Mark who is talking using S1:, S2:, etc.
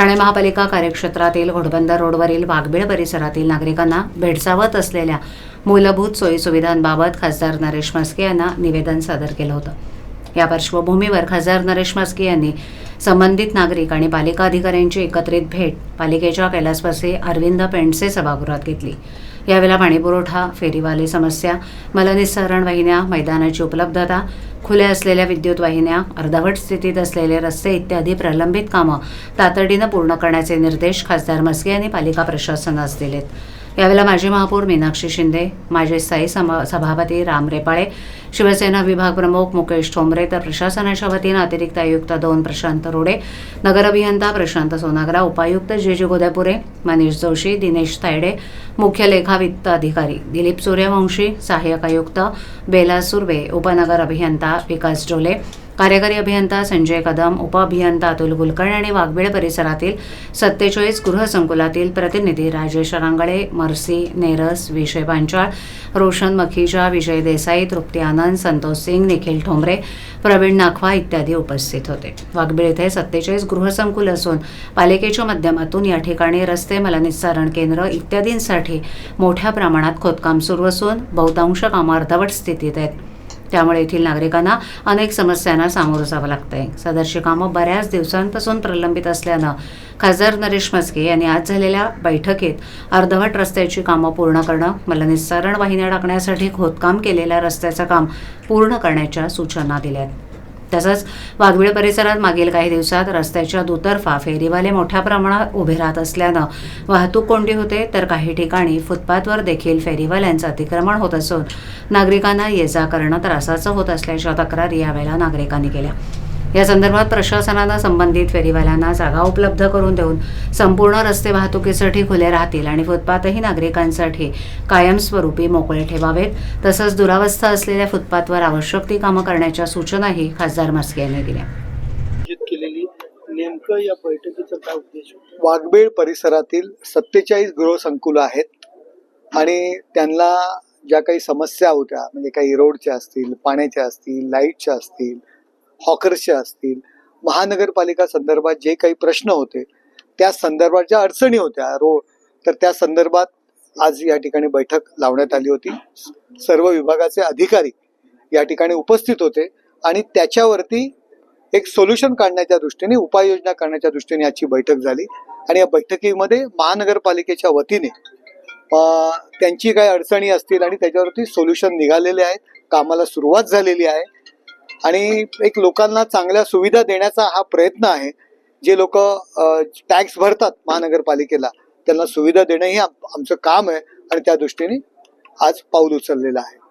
S1: ठाणे महापालिका कार्यक्षेत्रातील घोडबंदर रोडवरील वाघबीळ परिसरातील नागरिकांना भेडसावत असलेल्या मूलभूत सोयीसुविधांबाबत खासदार नरेश म्हस्के यांना निवेदन सादर केलं होतं. या पार्श्वभूमीवर खासदार नरेश म्हस्के यांनी संबंधित नागरिक आणि पालिका अधिकाऱ्यांची एकत्रित भेट पालिकेच्या कैलासवासी अरविंद पेंडसे सभागृहात घेतली. यावेळेला पाणीपुरवठा फेरीवाले समस्या मलनिस्सारण वाहिन्या मैदानाची उपलब्धता खुल्या असलेल्या विद्युत वाहिन्या अर्धवट स्थितीत असलेले रस्ते इत्यादी प्रलंबित कामं तातडीनं पूर्ण करण्याचे निर्देश खासदार मस्के यांनी पालिका प्रशासनास दिलेत. यावेळेला माजी महापौर मीनाक्षी शिंदे माजी स्थायी समा सभापती राम रेपाळे शिवसेना विभाग प्रमुख मुकेश ठोंबरे तर प्रशासनाच्या वतीनं अतिरिक्त आयुक्त दोन प्रशांत रोडे नगर अभियंता प्रशांत सोनागरा उपायुक्त जे जे गोदापुरे मनीष जोशी दिनेश तायडे मुख्य लेखा वित्त अधिकारी दिलीप सूर्यवंशी सहाय्यक आयुक्त बेला सुर्वे उपनगर अभियंता विकास डोले कार्यकारी अभियंता संजय कदम उपअभियंता अतुल कुलकर्णी आणि वाघबीळ परिसरातील सत्तेचाळीस गृहसंकुलातील प्रतिनिधी राजेश रांगळे मर्सी नेरस विजय पांचाळ रोशन मखीजा विजय देसाई तृप्ती आनंद संतोष सिंग निखिल ठोंबरे प्रवीण नाखवा इत्यादी उपस्थित होते. वाघबीळ येथे सत्तेचाळीस गृहसंकुल असून पालिकेच्या माध्यमातून या ठिकाणी रस्ते मलनिस्सारण केंद्र इत्यादींसाठी मोठ्या प्रमाणात खोदकाम सुरू असून बहुतांश कामं अर्धवट स्थितीत आहेत. त्यामुळे येथील नागरिकांना अनेक समस्यांना सामोरं जावं लागतंय. सदरची कामं बऱ्याच दिवसांपासून प्रलंबित असल्यानं खासदार नरेश म्हस्के यांनी आज झालेल्या बैठकीत अर्धवट रस्त्याची कामं पूर्ण करणं मलनिस्सारण वाहिन्या टाकण्यासाठी खोदकाम केलेल्या रस्त्याचं काम पूर्ण करण्याच्या सूचना दिल्या आहेत तसंच वाघबीळ परिसरात मागील काही दिवसात रस्त्याच्या दुतर्फा फेरीवाले मोठ्या प्रमाणात उभे राहत असल्यानं वाहतूक कोंडी होते तर काही ठिकाणी फुटपाथवर देखील फेरीवाल्यांचं अतिक्रमण होत असून नागरिकांना ये जा करणं त्रासाचं होत असल्याच्या तक्रारी यावेळेला नागरिकांनी केल्या. या संदर्भात प्रशासनानं संबंधित फेरीवाल्यांना जागा उपलब्ध करून देऊन संपूर्ण रस्ते वाहतुकीसाठी खुले राहतील आणि फुटपाथही नागरिकांसाठी कायमस्वरूपी मोकळे ठेवावेत. तसंच दुरावस्था असलेल्या फुटपाथवर आवश्यक ती कामं करण्याच्या सूचनाही खासदार मस्के यांनी दिल्या.
S2: नेमकं या बैठकीचा काय उद्देश होता?
S3: वाघबीळ परिसरातील सत्तेचाळीस गृहसंकुलं आहेत आणि त्यांना ज्या काही समस्या होत्या म्हणजे काही रोडच्या असतील पाण्याच्या असतील लाईटच्या असतील हॉकर्सच्या असतील महानगरपालिका संदर्भात जे काही प्रश्न होते त्या संदर्भात ज्या अडचणी होत्या रोड तर त्या संदर्भात आज या ठिकाणी बैठक लावण्यात आली होती. सर्व विभागाचे अधिकारी या ठिकाणी उपस्थित होते आणि त्याच्यावरती एक सोल्युशन काढण्याच्या दृष्टीने उपाययोजना करण्याच्या दृष्टीने याची बैठक झाली. आणि या बैठकीमध्ये महानगरपालिकेच्या वतीने त्यांची काही अडचणी असतील आणि त्याच्यावरती सोल्युशन निघालेले आहेत कामाला सुरुवात झालेली आहे. आणि एक लोकांना चांगल्या सुविधा देण्याचा हा प्रयत्न आहे. जे लोक टॅक्स भरतात महानगरपालिकेला त्यांना सुविधा देणं हे आमचं काम आहे आणि त्या दृष्टीने आज पाऊल उचललेलं आहे.